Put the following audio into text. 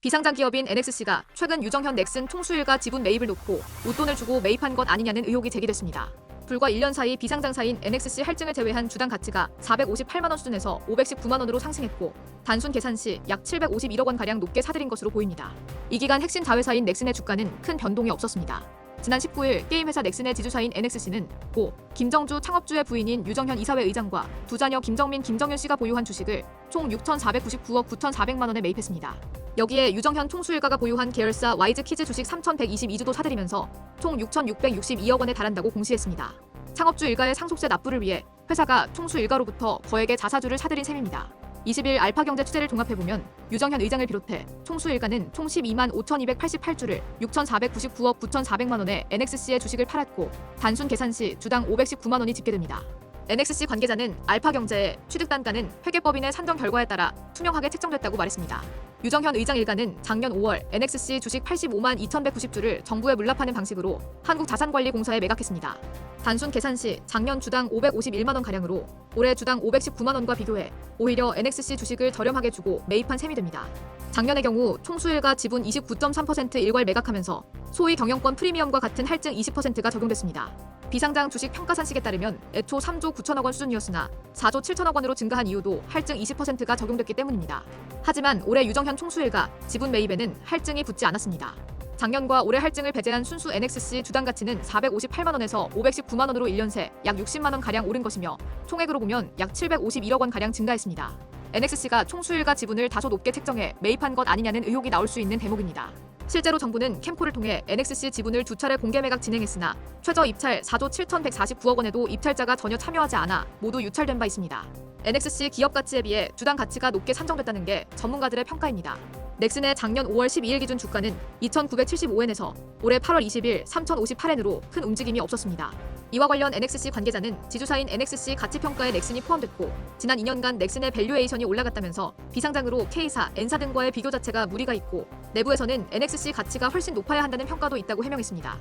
비상장 기업인 NXC가 최근 유정현 넥슨 총수일가 지분 매입을 놓고 웃돈을 주고 매입한 것 아니냐는 의혹이 제기됐습니다. 불과 1년 사이 비상장사인 NXC 할증을 제외한 주당 가치가 458만 원 수준에서 519만 원으로 상승했고 단순 계산 시 약 751억 원 가량 높게 사들인 것으로 보입니다. 이 기간 핵심 자회사인 넥슨의 주가는 큰 변동이 없었습니다. 지난 19일 게임회사 넥슨의 지주사인 NXC는 고 김정주 창업주의 부인인 유정현 이사회 의장과 두 자녀 김정민 김정윤 씨가 보유한 주식을 총 6,499억 9,400만 원에 매입했습니다. 여기에 유정현 총수일가가 보유한 계열사 와이즈 키즈 주식 3,122주도 사들이면서 총 6,662억 원에 달한다고 공시했습니다. 창업주 일가의 상속세 납부를 위해 회사가 총수 일가로부터 거액의 자사주를 사들인 셈입니다. 20일 알파경제 취재를 종합해보면 유정현 의장을 비롯해 총수 일가는 총 12만 5,288주를 6,499억 9,400만 원에 NXC의 주식을 팔았고 단순 계산 시 주당 519만 원이 집계됩니다. NXC 관계자는 알파경제의 취득 단가는 회계법인의 산정 결과에 따라 투명하게 책정됐다고 말했습니다. 유정현 의장 일가는 작년 5월 NXC 주식 85만 2,190주를 정부에 물납하는 방식으로 한국자산관리공사에 매각했습니다. 단순 계산 시 작년 주당 551만 원 가량으로 올해 주당 519만 원과 비교해 오히려 NXC 주식을 저렴하게 주고 매입한 셈이 됩니다. 작년의 경우 총수일가 지분 29.3% 일괄 매각하면서 소위 경영권 프리미엄과 같은 할증 20%가 적용됐습니다. 비상장 주식 평가산식에 따르면 애초 3조 9천억 원 수준이었으나 4조 7천억 원으로 증가한 이유도 할증 20%가 적용됐기 때문입니다. 하지만 올해 유정현 총수일가 지분 매입에는 할증이 붙지 않았습니다. 작년과 올해 할증을 배제한 순수 NXC 주당 가치는 458만 원에서 519만 원으로 1년 새 약 60만 원 가량 오른 것이며 총액으로 보면 약 751억 원 가량 증가했습니다. NXC가 총수일가 지분을 다소 높게 책정해 매입한 것 아니냐는 의혹이 나올 수 있는 대목입니다. 실제로 정부는 캠코를 통해 NXC 지분을 두 차례 공개 매각 진행했으나 최저 입찰 4조 7,149억 원에도 입찰자가 전혀 참여하지 않아 모두 유찰된 바 있습니다. NXC 기업 가치에 비해 주당 가치가 높게 산정됐다는 게 전문가들의 평가입니다. 넥슨의 작년 5월 12일 기준 주가는 2,975엔에서 올해 8월 20일 3,058엔으로 큰 움직임이 없었습니다. 이와 관련 NXC 관계자는 지주사인 NXC 가치평가에 넥슨이 포함됐고 지난 2년간 넥슨의 밸류에이션이 올라갔다면서 비상장으로 K사, N사 등과의 비교 자체가 무리가 있고 내부에서는 NXC 가치가 훨씬 높아야 한다는 평가도 있다고 해명했습니다.